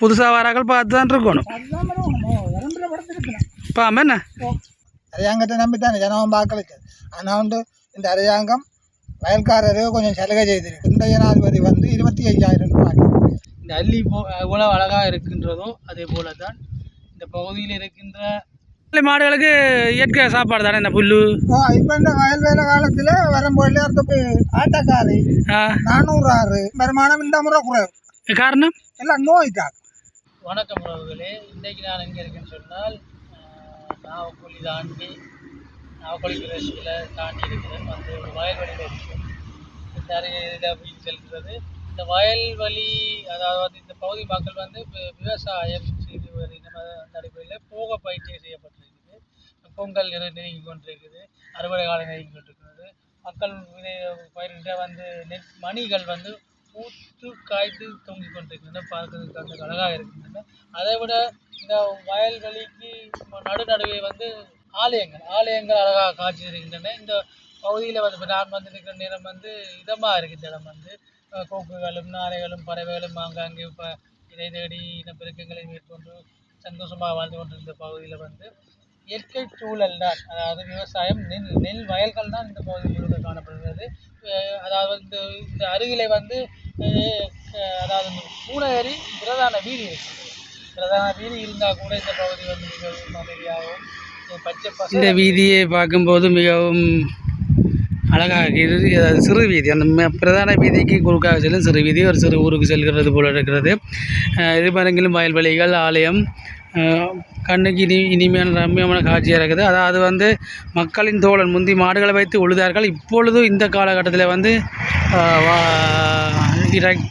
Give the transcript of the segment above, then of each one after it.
புதுசாக வராக்கள் பார்த்து தான் இருக்கணும். இப்போ என்ன? அரசாங்கத்தை நம்பி தானே ஜனவம் வாக்களித்தது ஆனால் வந்து இந்த அரசாங்கம் வயல்காரருக்கு கொஞ்சம் சலுகை செய்திருக்கு. இந்த ஜனாதிபதி வந்து இருபத்தி ஐயாயிரம் ரூபாய். இந்த அள்ளி போ எவ்வளோ அழகாக இருக்கின்றதோ அதே போல தான் இந்த பகுதியில் இருக்கின்ற மாடுகளுக்கு இயற்கை சாப்பாடு தானே இந்த புல்லு? இப்போ இந்த வயல் வேலை காலத்தில் வரும்போது அடுத்த ஆட்டக்காரி நானூறு ஆறு வருமானம் இந்த முறை குறைவு. காரணம்? எல்லாம் நோய் தான் வணக்கம் உறவுகளே. இன்றைக்கு நான் எங்கே இருக்கேன்னு சொன்னால் ஆஹ், நாவக்குழி தாண்டி நாவக்குழி பிரதேசத்தில் தாண்டி இருக்கிறேன். வந்து ஒரு வயல்வெளியில் இருக்கும் இந்த அருகில் அப்படின்னு செல்கிறது. இந்த வயல்வெளி அதாவது வந்து இந்த பகுதி மக்கள் வந்து விவசாயம் செய்து வருகின்ற அந்த அடிப்படையில் போக பயிற்சியை செய்யப்பட்டிருக்குது. பொங்கல் நிறை நெருங்கி கொண்டிருக்குது. அறுவடை காலம் நெருங்கி கொண்டிருக்கிறது. மக்கள் பயிரிட்ட வந்து நெற் மணிகள் வந்து பூத்து காய்த்து தொங்கி கொண்டிருக்கின்றன. பார்க்கறதுக்கு அந்த அழகாக இருக்கின்றன. அதை விட இந்த வயல்வெளிக்கு நடு நடுவே வந்து ஆலயங்கள் ஆலயங்கள் அழகாக காட்சி இருக்கின்றன இந்த பகுதியில் வந்து இப்போ நான் வந்து இருக்கிற நேரம் வந்து இதமாக இருக்குது இந்த இடம் வந்து கோக்குகளும் நாரைகளும் பறவைகளும் ஆங்காங்கே இப்போ இதை தேடி இனப்பெருக்கங்களை மேற்கொண்டு சந்தோஷமாக வாழ்ந்து கொண்டிருந்த பகுதியில் வந்து இயற்கை சூழல் தான். அதாவது விவசாயம் நெல் நெல் வயல்கள் தான் இந்த பகுதியில் முழுக்க காணப்படுகிறது அதாவது இந்த இந்த அருகில் வந்து அதாவது பூனகரி பிரதான வீதி இருக்குது. பிரதான வீதி இருந்தால் கூட இந்த பகுதி வந்து மிகவும் அமைதியாகவும் பச்சை இந்த வீதியை பார்க்கும்போது மிகவும் அழகாக இருக்குது சிறு வீதி. அந்த பிரதான வீதிக்கு குறுக்காக செல்லும் சிறு வீதி. ஒரு சிறு ஊருக்கு செல்கிறது போல இருக்கிறது. இது இருமரங்கிலும் வயல்வெளிகள் ஆலயம் கண்ணுக்கு இனி இனிமையான ரம்மியமான காட்சியாக இருக்குது. அதாவது வந்து மக்களின் தோழன் முந்தி மாடுகளை வைத்து உழுதார்கள் இப்பொழுதும் இந்த காலகட்டத்தில் வந்து வா-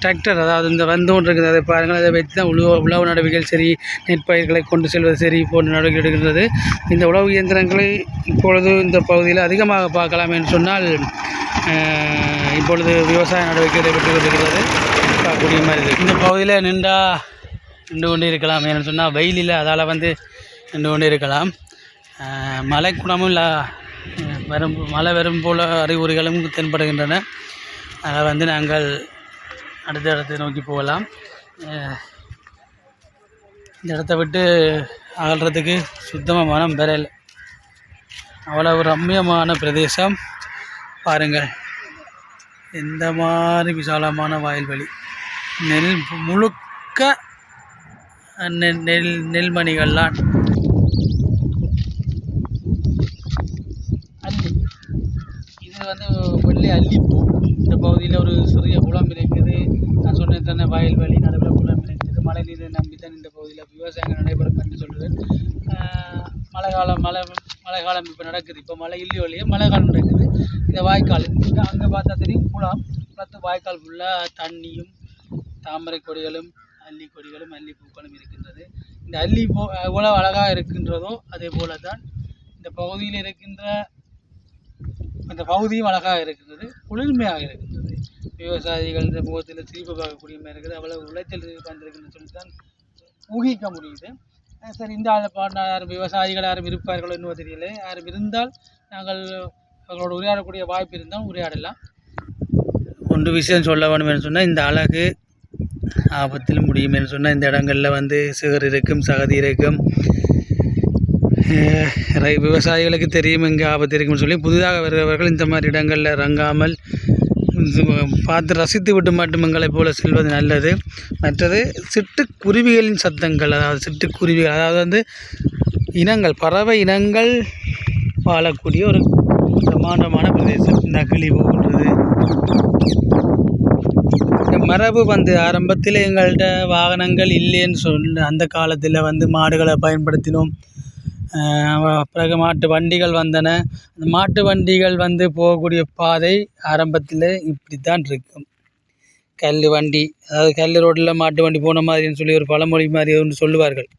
டிராக்டர் அதாவது இந்த வந்து ஒன்று இருக்குது அதை பாருங்கள். அதை வைத்து தான் உழவு உழவு நடவடிக்கைகள் சரி நெற்பயிர்களை கொண்டு செல்வது சரி போன்ற நடவடிக்கை எடுக்கின்றது. இந்த உழவு இயந்திரங்களை இப்பொழுது இந்த பகுதியில் அதிகமாக பார்க்கலாம் என்று சொன்னால் இப்பொழுது விவசாய நடவடிக்கை நடைபெற்று கொண்டிருக்கிறது. பார்க்கக்கூடிய மாதிரி இருக்குது இந்த பகுதியில் நின்றா நின்று கொண்டு இருக்கலாம். ஏன்னு சொன்னால் வெயிலில் அதால் வந்து நின்று கொண்டு இருக்கலாம். மழை குணமும் இல்லை வரும் மழை வரும் போல அறிகுறிகளும் தென்படுகின்றன. அதை வந்து நாங்கள் அடுத்த இடத்தை நோக்கி போகலாம். இந்த இடத்த விட்டு அகல்றதுக்கு சுத்தமாக மனம் பெறல் அவ்வளவு ரம்மியமான பிரதேசம். பாருங்கள் இந்த மாதிரி விசாலமான வயல்வெளி நெல் முழுக்க நெல் நெல் நெல்மணிகள்லாம். அள்ளி. இது வந்து வெள்ளை அல்லிப்பூ இந்த பகுதியில் ஒரு சிறிய குளம் இருக்குது. நான் சொன்னது தானே வயல்வெளி நடுவில் குளம் இருக்குது. மழை நீரை நம்பி தான் இந்த பகுதியில் விவசாயங்கள் நடைபெறும் என்று சொல்கிறேன் மழை காலம் மழை மழை காலம் இப்போ நடக்குது. இப்போ மழை இல்லை வழியே மழை காலம் நடக்குது. இந்த வாய்க்கால். அங்கே பார்த்தா தெரியும் குளம். பார்த்து வாய்க்கால் ஃபுல்லாக தண்ணியும் தாமரை கொடிகளும் அல்லி அல்லிப்பூக்களும் இருக்கின்றது. இந்த அல்லி பூ எவ்வளவு அழகாக இருக்கின்றதோ அதே போல தான் இந்த பகுதியில் இருக்கின்ற அந்த பகுதியும் அழகாக இருக்கிறது குளிர்மையாக இருக்கின்றது. விவசாயிகள் இந்த முகத்தில் சிரிப்பு பார்க்கக்கூடிய மாதிரி இருக்குது. அவ்வளவு உழைச்சல் வந்திருக்குன்னு சொல்லி தான் ஊகிக்க முடியுது. சரி இந்த ஆள் பாடின யாரும் விவசாயிகள் யாரும் இருப்பார்களோ இன்னும் தெரியல. யாரும் இருந்தால் நாங்கள் அவர்களோட உரையாடக்கூடிய வாய்ப்பு இருந்தால் உரையாடலாம். ஒன்று விஷயம் சொல்ல வேணும் என்று சொன்னால் இந்த அழகு ஆபத்தில் முடியும் என்று சொன்னால் இந்த இடங்களில் வந்து சிகர் இருக்கும் சகதி இருக்கும். விவசாயிகளுக்கு தெரியும் எங்கே ஆபத்து இருக்குன்னு சொல்லி புதிதாக வருபவர்கள் இந்த மாதிரி இடங்களில் இறங்காமல் பார்த்து ரசித்து விட்டு மட்டும் எங்களைப் போல செல்வது நல்லது. மற்றது சிட்டுக்குருவிகளின் சத்தங்கள் அதாவது சிட்டுக்குருவிகள் அதாவது வந்து இனங்கள் பறவை இனங்கள் வாழக்கூடிய ஒரு பிரமாண்டமான பிரதேசம். இந்த கிளி மரபு வந்து ஆரம்பத்தில் எங்கள்கிட்ட வாகனங்கள் இல்லைன்னு சொன்ன அந்த காலத்தில் வந்து மாடுகளை பயன்படுத்தினோம். பிறகு மாட்டு வண்டிகள் வந்தன. அந்த மாட்டு வண்டிகள் வந்து போகக்கூடிய பாதை ஆரம்பத்தில் இப்படி தான் இருக்கும். கல் வண்டி அதாவது கல் ரோட்டில் மாட்டு வண்டி போன மாதிரின்னு சொல்லி ஒரு பழமொழி மாதிரி ஒன்று சொல்லுவார்கள்.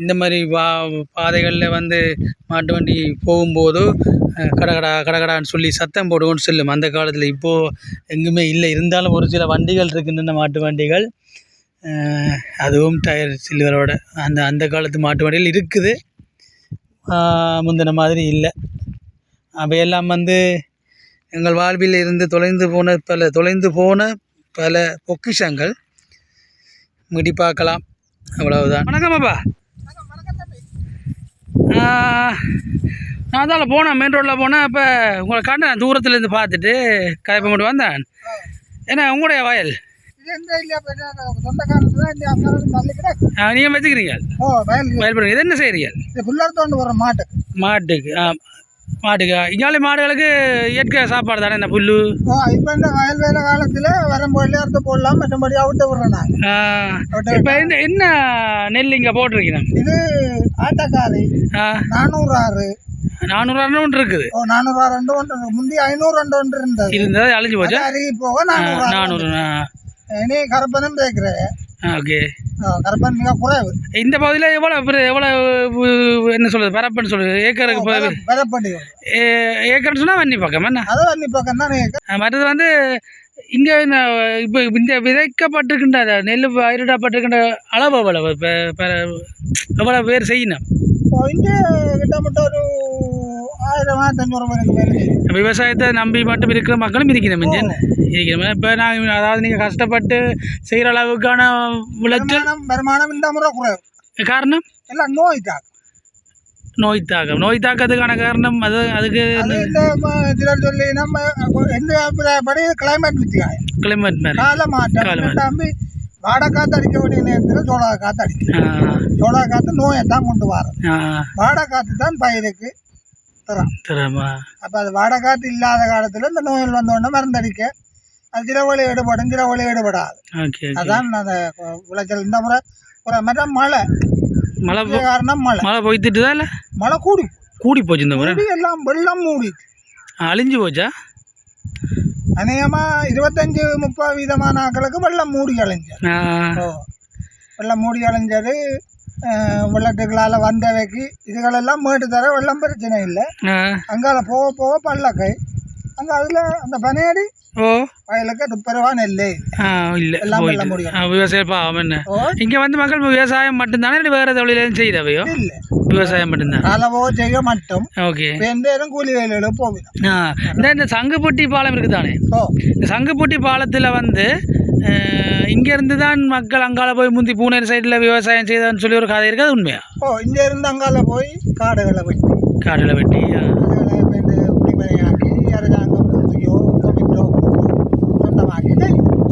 இந்த மாதிரி வா பாதைகளில் வந்து மாட்டு வண்டி போகும்போது கடகடா கடகடான்னு சொல்லி சத்தம் போடுவோன்னு சொல்லும். அந்த காலத்தில் இப்போது எங்குமே இல்லை. இருந்தாலும் ஒரு சில வண்டிகள் இருக்கின்றன மாட்டு வண்டிகள். அதுவும் டயர் சில்வரோட. அந்த அந்த காலத்து மாட்டு வண்டிகள் இருக்குது. முந்தின மாதிரி இல்லை. அவையெல்லாம் வந்து எங்கள் வாழ்வில் இருந்து தொலைந்து போன பல தொலைந்து போன பல பொக்கிஷங்கள். மிடி பார்க்கலாம் அவ்வளவுதான். வணக்கம் அப்பா நான் தான் போனேன் மெயின் ரோட்டில் போனேன் இப்போ உங்களை கண்டேன் தூரத்துலேருந்து பார்த்துட்டு கதைப்ப மட்டும் வந்தேன். ஏன்னா உங்களுடைய வயல். நீங்கள் வச்சுக்கிறீங்க? வயல். பண்ணுங்க இது என்ன செய்கிறீங்க மாட்டுக்கு மாட்டுக்கு ஆ மாட்டுக்கு. இங்காலே மாடுகளுக்கு இயற்கை சாப்பாடு தானே இந்த புல்லு? இப்போ இந்த வயல் வேலை காலத்தில் வரும்போது அறுத்து போடலாம் மற்றபடி அவுட்டு விடுறேன் இப்போ என்ன என்ன நெல் இங்கே போட்டிருக்கீங்க இது ஆட்டக்காரி நானூறு ஆறு நானூறு ஒன்று இருக்குது. ஓ நானூறு ஆறு ரெண்டு ஒன்று. முந்தி ஐநூறு ரெண்டு ஒன்று இருந்தது. இருந்தது அழிஞ்சு போச்சா? அருகி போக நானூறு நானூறு இனி கருப்பனும் கேட்குறேன் ஓகே. கருப்பன் மிக குறைவு. இந்த பகுதியில் எவ்வளோ எவ்வளோ என்ன சொல்கிறது பரப்புன்னு சொல்லுது ஏக்கருக்கு விதப்படி ஏக்கர்னு சொன்னால் வன்னி பக்கம் என்ன? அது வன்னி பக்கம் தான் மற்றது வந்து இங்கே இப்போ இந்த விதைக்கப்பட்டிருக்கின்ற நெல் பயிரிடப்பட்டிருக்கின்ற அளவு எவ்வளவு? இப்போ எவ்வளோ பேர் செய்யணும்? இங்கே கிட்டத்தட்ட ஒரு விவசாயத்தை நம்பி மட்டும் இருக்கிற மக்களும் இருக்கணும் மிஞ்சன் இருக்கணும் இப்போ நான் அதாவது நீங்கள் கஷ்டப்பட்டு செய்கிற அளவுக்கான விளைச்சல் வருமானம் முறை குறைவு காரணம் எல்லாம் நோய் தாக்கம் நோய் தாக்கம் நோய் தாக்கத்துக்கான காரணம் அது அதுக்கு சிலர் சொல்லி நம்ம எந்த அபிப்பிராயப்படி கிளைமேட் வித்தியாசம் கிளைமேட் மாதிரி கால மாற்றம் தம்பி வாடை காற்று அடிக்க வேண்டிய நேரத்தில் சோளா காற்று அடிக்கும் சோளா காற்று நோயை தான் கொண்டு வரும் வாடை காற்று தான் பயிருக்கு தரும் தெரியுமா அப்போ அது வாடை காற்று இல்லாத காலத்தில் இந்த நோய்கள் வந்தோடனே மருந்தடிக்க அது வழி ஈடுபடும் வழி ஈடுபடாது அதான் அந்த விளைச்சல் இந்த முறை ஒரு மற்ற மழை மழை காரணம் மழை மழை பொய்த்துட்டுதா இல்லை மழை கூடி கூடி போச்சு இந்த முறை எல்லாம் வெள்ளம் மூடி அழிஞ்சு போச்சா அநேகமாக இருபத்தஞ்சு முப்பது வீதமான ஆக்களுக்கு வெள்ளம் மூடி அழிஞ்சது வெள்ளம் மூடி அழிஞ்சது வெள்ளத்துக்களால் வந்தவைக்கு இதுகளெல்லாம் மேட்டு தர வெள்ளம் பிரச்சனை இல்லை. அங்கால போக போக பள்ளக்கை அங்கே அதில் அந்த பனையடி வயலுக்கு துப்பரவா நெல் எல்லாம் வெள்ள முடியும். விவசாயம் பாவம் என்ன? இங்கே வந்து மக்கள் விவசாயம் மட்டும்தானே? வேறு தொழிலும் செய்தவையோ இல்லை. விவசாயம் மட்டும்தான்? அளவோ செய்ய மட்டும். ஓகே. இப்போ எந்த இடம் கூலி வேலையில் ஆ. இந்த சங்குப்பட்டி பாலம் இருக்குதானே? இந்த சங்குப்பட்டி பாலத்தில் வந்து இங்கேருந்து தான் மக்கள் அங்கால போய் முந்தி பூனேர் சைடில் விவசாயம் செய்தான்னு சொல்லி ஒரு கதை இருக்குது அது உண்மையா? ஓ இங்கே இருந்து அங்கால போய் காடுகளை வெட்டி. காடில் வெட்டி.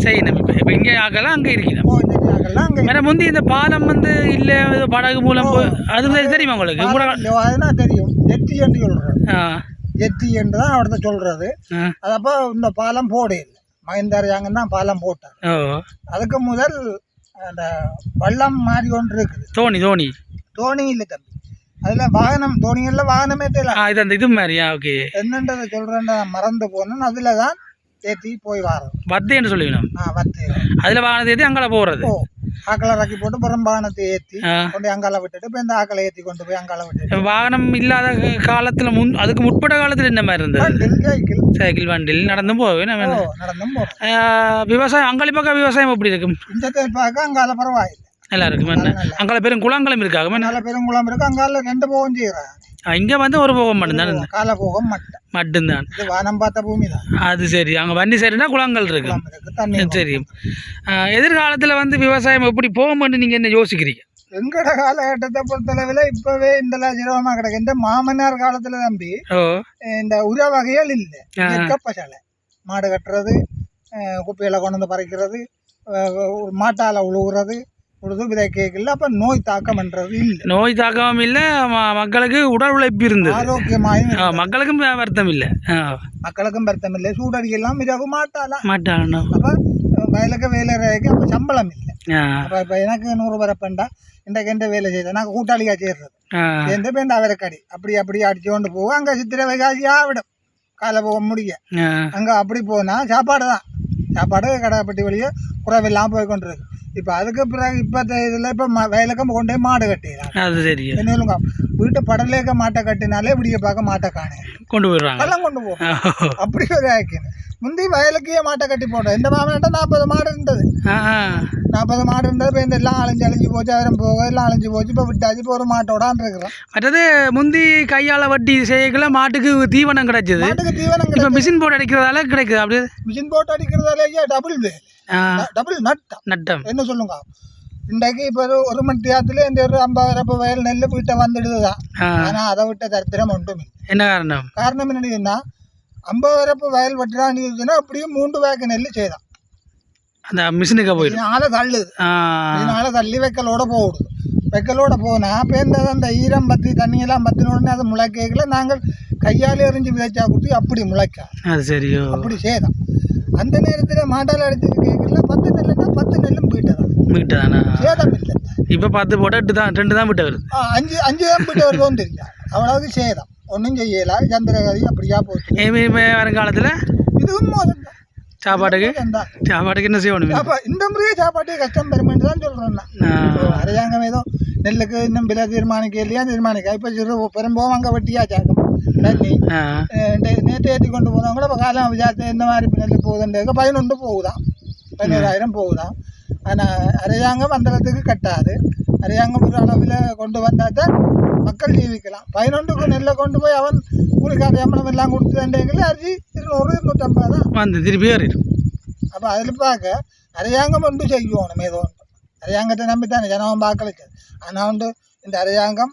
செய்யணும் இப்போ இப்போ இங்கே ஆக்கலாம் அங்கே இருக்கணும் வேற முந்தி இந்த பாலம் வந்து இல்லை படகு மூலம் அது தெரியுமா உங்களுக்கு? அதுனா தெரியும்? ஜெட்டி என்று சொல்கிறது ஆ. ஜெட்டி என்று தான் அவர்கிட்ட சொல்கிறது ஆ. அது அப்போ இந்த பாலம் போட அரசாங்கம் தான் பாலம் போட்டார். அதுக்கு முதல் அந்த வள்ளம் மாதிரி ஒன்று இருக்குது. தோணி தோணி. தோணி இல்லை தம்பி. அதில் வாகனம் தோணிகளில் வாகனமே தெரியல இது அந்த இது மாதிரியா ஓகே. என்னன்றதை சொல்கிறேன் மறந்து போனேன். அதில் தான் ஏற்றி போய் வரோம். பத்தேன்னு சொல்லுவீங்க ஆ வத்து அதில் வாகனத்தை ஏற்றி அங்கால போகிறது ஆக்களை இறக்கி போட்டு புறம் வாகனத்தை ஏற்றி கொண்டு அங்கால விட்டுட்டு இப்போ இந்த ஆக்களை ஏற்றி கொண்டு போய் அங்கால விட்டுட்டு. வாகனம் இல்லாத காலத்தில் முன் அதுக்கு முற்பட்ட காலத்தில் என்ன மாதிரி இருந்தது? சைக்கிள். சைக்கிள் வண்டியில் நடந்து போவேன் நம்ம நடந்தும் போகிறோம் விவசாயம் அங்காளி பக்கம் விவசாயம் எப்படி இருக்கும்? இந்த பார்க்க அங்கால பரவாயில்லை. நல்லா இருக்கும் என்ன அங்கால பெரும் குளங்களும் இருக்காங்க என்ன அங்கால பெருங்குளம் இருக்கு அங்கால ரெண்டு போகம் செய்கிறாங்க இங்கே வந்து ஒரு போகம் மட்டும்தான் கால போகம் மட்டும் மட்டும்தான். வானம் பார்த்த பூமி தான். அது சரி. அங்கே வண்டி சரினா குளங்கள் இருக்கு. குளம் சரி. எதிர்காலத்தில் வந்து விவசாயம் எப்படி போகும்னு நீங்கள் என்ன யோசிக்கிறீங்க? எங்கட காலகட்டத்தை பொறுத்தளவில் இப்பவே இந்த சிரமமாக கிடக்கு. இந்த மாமனார் காலத்துல தம்பி இந்த உர வகைகள் இல்லை. கப்பசலை மாடு கட்டுறது குப்பையில கொண்டு வந்து பறிக்கிறது மாட்டால உழுகுறது உழுது விதை கேட்கல. அப்ப நோய் தாக்கம்ன்றது இல்லை. நோய் தாக்கமும் இல்லை மக்களுக்கு உடல் உழைப்பு இருந்தது. ஆரோக்கியமாயும் மக்களுக்கும் வருத்தம் இல்லை. மக்களுக்கும் வருத்தம் இல்லை. சூடடிக்கலாம் இரவு மாட்டாலாம் மாட்டானோ அப்ப வயலுக்கு வேலை அப்ப சம்பளம் இல்லை. அப்ப இப்ப எனக்கு நூறு வரப்பண்டா இன்றைக்கு எந்த வேலை செய்யறது? நான் கூட்டாளியா சேர்றது. ஆ. சேர்ந்து இப்போ இந்த அவரைக்கடி அப்படி அப்படி அடிச்சு கொண்டு போவோம். அங்கே சித்திரை வைகாசி ஆவிடும். காலை போக முடிய. அங்கே அப்படி போனால் சாப்பாடு தான். சாப்பாடு கடைப்பட்டி வழியே குறைவில்லாமல் போய் கொண்டிருக்கு. இப்போ அதுக்கு பிறகு இப்போ இதில் இப்போ வயலுக்கு கொண்டு போய் மாடு கட்டிடலாம். அது சொல்லுங்க? வீட்டு படலேக்க மாட்டை கட்டினாலே விடிய பார்க்க மாட்டை காணேன் கொண்டு போயிடுறாங்க. அதெல்லாம் கொண்டு போகும் அப்படி ஒரு ஆக்கின்னு முந்தி வயலுக்கே மாட்டை கட்டி போட்டோம். இந்த மாமன்ட்ட நாற்பது மாடு இருந்தது. நாற்பது மாடு இருந்தது. இப்போ இந்த எல்லாம் அழிஞ்சு அழிஞ்சு போச்சு. அதிரம் போக எல்லாம் அழிஞ்சு போச்சு. இப்போ விட்டாச்சு. இப்போ ஒரு மாட்டோடான் இருக்கிறோம். மற்றது முந்தி கையால் வட்டி செய்யக்குள்ள மாட்டுக்கு தீவனம் கிடைச்சது. மாட்டுக்கு தீவனம் இப்போ மிஷின் போட்டு அடிக்கிறதால கிடைக்குது. அப்படியே மிஷின் போட்டு அடிக்கிறதாலேயே டபுள் டபுள் நட்டம். நட்டம். என்ன சொல்லுங்க? இன்றைக்கு இப்போ ஒரு ஒரு மணி நேரத்தில் இந்த ஒரு ஐம்பதாயிரம் வயல் நெல் வீட்டை வந்துடுது தான் ஆனால் அதை விட்ட தரித்திரம் ஒன்றும் என்ன காரணம் காரணம் என்னதுன்னா ஐம்பதாயிரம் வயல் வெட்டுறான்னு இருந்துச்சுன்னா அப்படியும் மூன்று வேக்க நெல் செய்தான் அந்த மிஷினுக்கு போயிடும் இதனால தள்ளுது இதனால தள்ளி வைக்கலோட போகுது வைக்கலோட போனால் பேர்ந்தது அந்த ஈரம் பற்றி தண்ணியெல்லாம் பற்றின உடனே அது முளைக்கல நாங்கள் கையால் எறிஞ்சு விதைச்சா குத்தி அப்படி முளைக்கா அது சரியோ அப்படி செய்தான் அந்த நேரத்தில் மாட்டால் அடிச்சு கேட்கல பத்து நெல்லுன்னா பத்து நெல்லும் போயிட்டு வீட்டு தானா? இப்போ பத்து போட்டால் எட்டு தான் ரெண்டு தான் விட்டு வருது. அஞ்சு அஞ்சு தான் போயிட்டு வருதோன்னு தெரியா அவ்வளவுக்கு சேதம். ஒன்றும் செய்யல. சந்திரகதி அப்படியா போச்சு. இனிமே வருங்காலத்தில் இதுவும் தான். சாப்பாட்டுக்கு? சாப்பாட்டுக்கு என்ன செய்யணும் அப்போ இந்த முறையே சாப்பாட்டு கஷ்டம் பெருமைன்னு தான் சொல்கிறேன் நான். அரசாங்கம் ஏதோ நெல்லுக்கு இன்னும் விலை தீர்மானிக்க இல்லையா? தீர்மானிக்க. இப்போ சிறு பெரும்போம் அங்கே வெட்டியா சாக்கம். தண்ணி. நேற்று ஏற்றி கொண்டு போனவங்க கூட இப்போ காலம் விசாரித்து இந்த மாதிரி நெல் போகுதுன்றது பதினொன்று போகுதான் பதினோராயிரம் போகுதான் ஆனால் அரசாங்கம் அந்த இடத்துக்கு கட்டாது அரசாங்கம் ஒரு அளவில் கொண்டு வந்தால் தான் மக்கள் ஜீவிக்கலாம் பதினொன்றுக்கு நெல்லை கொண்டு போய் அவன் கூலிக்கார சம்பளம் எல்லாம் கொடுத்து தண்டேங்கல அரிசி இருநூறு இருநூற்றம்பது தான் வந்து திருப்பி ஏறிடும் அப்போ அதில் பார்க்க அரசாங்கம் ஒன்று செய்யணும் ஏதோ ஒன்று அரசாங்கத்தை நம்பித்தானே ஜனவம் பார்க்கலுக்கு ஆனால் வந்து இந்த அரசாங்கம்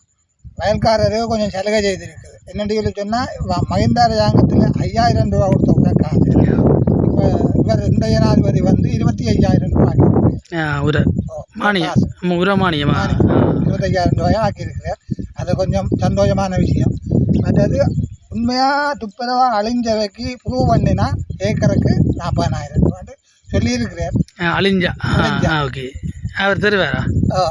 வயல்காரருக்கு கொஞ்சம் சலுகை செய்திருக்குது என்னென்னு சொல்லி சொன்னால் மகிந்த அரசாங்கத்தில் ஐயாயிரம் ரூபா கொடுத்தவங்க காசு இப்போ இவர் இந்த ஜனாதிபதி வந்து இருபத்தி ஐயாயிரம் ரூபா ஆக்கியிருக்காரு. ஆ உர மானியம் உர மானியமா? மானியம். இருபத்தையாயிரம் ரூபாய் ஆக்கியிருக்கிறார் அது கொஞ்சம் சந்தோஷமான விஷயம். மற்றது உண்மையாக துப்புரவாக அழிஞ்சவைக்கு ப்ரூவ் பண்ணினா ஏக்கருக்கு நாற்பதாயிரம் ரூபான்னு சொல்லியிருக்கிறார் அழிஞ்சா? ஓகே. அவர் தருவாரா? ஓ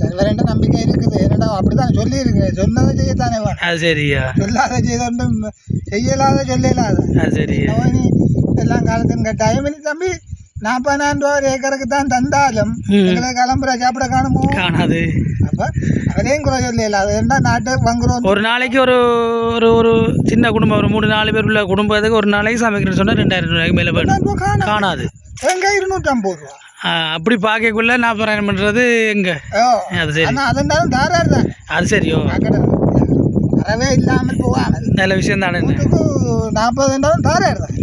செல்வரண்ட நம்பிக்கை இருக்குது. என்னடா அப்படிதான் சொல்லியிருக்கிறேன். சொன்னதை செய்யத்தானே வேணும். அது சரியா? சொல்லாத செய்தொன்றும் செய்யலாத சொல்லலாத. அவனி எல்லாம் காலத்தின் கட்டாயம். தம்பி நாற்பதாயிரம் ரூபா ஒரு ஏக்கருக்கு தான் தந்தாலும். எங்களை கிளம்புற சாப்பிட காணுமோ காணாது அப்போ அவரையும் குறை சொல்லல அது என்ன நாட்டை வாங்குறோம் ஒரு நாளைக்கு ஒரு ஒரு ஒரு சின்ன குடும்பம் ஒரு மூணு நாலு பேர் உள்ள குடும்பத்துக்கு ஒரு நாளைக்கு சமைக்கிறேன்னு சொன்னால் ரெண்டாயிரம் ரூபாய்க்கு மேலே காணும் காணாது தேங்காய் இருநூற்றம்பது ரூபா அப்படி பார்க்கக்குள்ள நாற்பதாயிரம் பண்ணுறது எங்கே அது சரி ஆனால் அது இருந்தாலும் தாராரு தான் அது சரியோ அறவே இல்லாமல் போகாமல் நல்ல விஷயம் தானே நாற்பது தாராரு தான்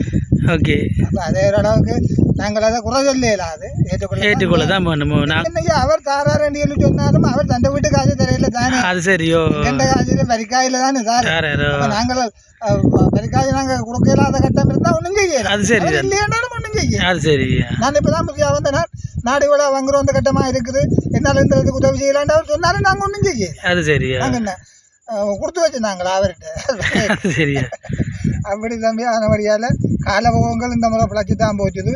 ஓகே. அப்ப அதே அளவுக்கு நாங்கள் அதை குறை சொல்லல அது. ஏற்றுக்கொள்ள ஏற்றுக்கொள்ள தான் நான் என்னய்யா, அவர் தாராரண்டி சொல்லி சொன்னாலும் அவர் தந்த வீட்டு காசு தெரியல தானே. அது சரியோ. எந்த காசு வரிக்காயில தானே தாரு நாங்கள் வரிக்காய் நாங்கள் கொடுக்கலாத கட்டம் இருந்தா ஒன்றும் செய்யல. அது சரி இல்லையானாலும் ஒன்றும் செய்ய அது சரி. நான் இப்பதான் புதியா வந்தேன். நாடு விட வாங்குறோம் அந்த கட்டமா இருக்குது. என்னால இந்த இதுக்கு உதவி செய்யலான்னு அவர் சொன்னாலும் நாங்கள் ஒன்றும் செய்ய அது சரியா நாங்கள் என்ன கொடுத்து வச்சிருந்தாங்களா அவர்கிட்ட. அது சரியா அப்படி தம்பி ஆனபடியால் காலபோகங்கள் இந்த முறை பிழைச்சி தான் போச்சுது.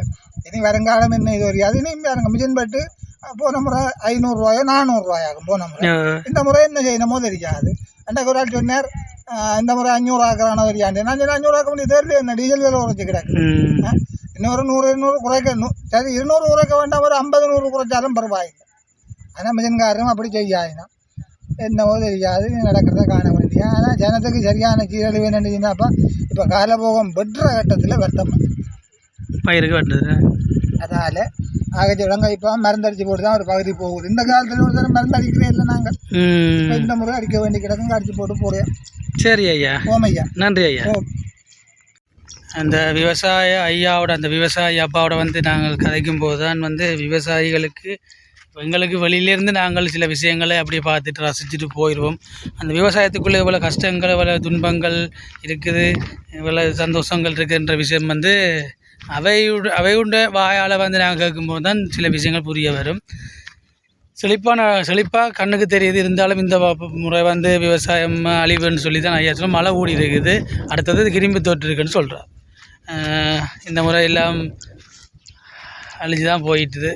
இனி வருங்காலம் என்ன இது வரையாது. இனி பாருங்க மிஷின் பட்டு போன முறை ஐநூறுரூவாயோ நானூறுரூவாயாகும் போன முறை. இந்த முறை என்ன செய்யணுமோ தெரியாது. அன்றைக்கு ஒரு ஆள் சொன்னார் இந்த முறை அஞ்சூறு ஆக்குறானோ தெரியாது நான் சொன்னேன் அஞ்சூறு ஆக்க முடியும் தெரியல என்ன? டீசல் விலை குறைச்சி கிடக்கு. இன்னொரு நூறு இருநூறு குறைக்க சரி இருநூறு குறைக்க வேண்டாம் ஒரு ஐம்பது நூறு குறைச்சாலும் பரவாயில்லை. ஆனால் மிஷின்காரரும் அப்படி செய்யாயினா என்னவோ தெரியாது நடக்கிறத காண வேண்டிய ஆனால் ஜனத்துக்கு சரியான சீரழிவு என்னதுன்னாப்பா இப்போ காலபோகம் வெட்டுற கட்டத்தில் வருத்தம் பயிருக்கு வெட்டுறது அதால் ஆகச்சி விளங்க இப்போ மருந்தடிச்சு போட்டு தான் ஒரு பகுதி போகுது. இந்த காலத்தில் ஒரு தடவை மருந்து அடிக்கிறே இல்லை நாங்கள் இந்த முறை அடிக்க வேண்டி கிடக்குங்க அடிச்சு போட்டு போகிறேன் சரி ஐயா. ஓமையா. நன்றி ஐயா. அந்த விவசாய ஐயாவோட அந்த விவசாயி அப்பாவோட வந்து நாங்கள் கதைக்கும் போது தான் வந்து விவசாயிகளுக்கு எங்களுக்கு வெளியிலேருந்து நாங்கள் சில விஷயங்களை அப்படியே பார்த்துட்டு ரசிச்சுட்டு போயிடுவோம். அந்த விவசாயத்துக்குள்ளே இவ்வளோ கஷ்டங்கள் இவ்வளோ துன்பங்கள் இருக்குது இவ்வளோ சந்தோஷங்கள் இருக்குன்ற விஷயம் வந்து அவையுட அவையுண்ட வாயால் வந்து நாங்கள் கேட்கும்போது தான் சில விஷயங்கள் புரிய வரும். செழிப்பான செழிப்பாக கண்ணுக்கு தெரியுது. இருந்தாலும் இந்த முறை வந்து விவசாயம் அழிவுன்னு சொல்லி தான் ஐயா சொல்ல மழை ஓடி இருக்குது. அடுத்தது கிரும்பி தொற்று இருக்குன்னு சொல்கிறார் இந்த முறை எல்லாம் அழிஞ்சு தான் போயிட்டுது.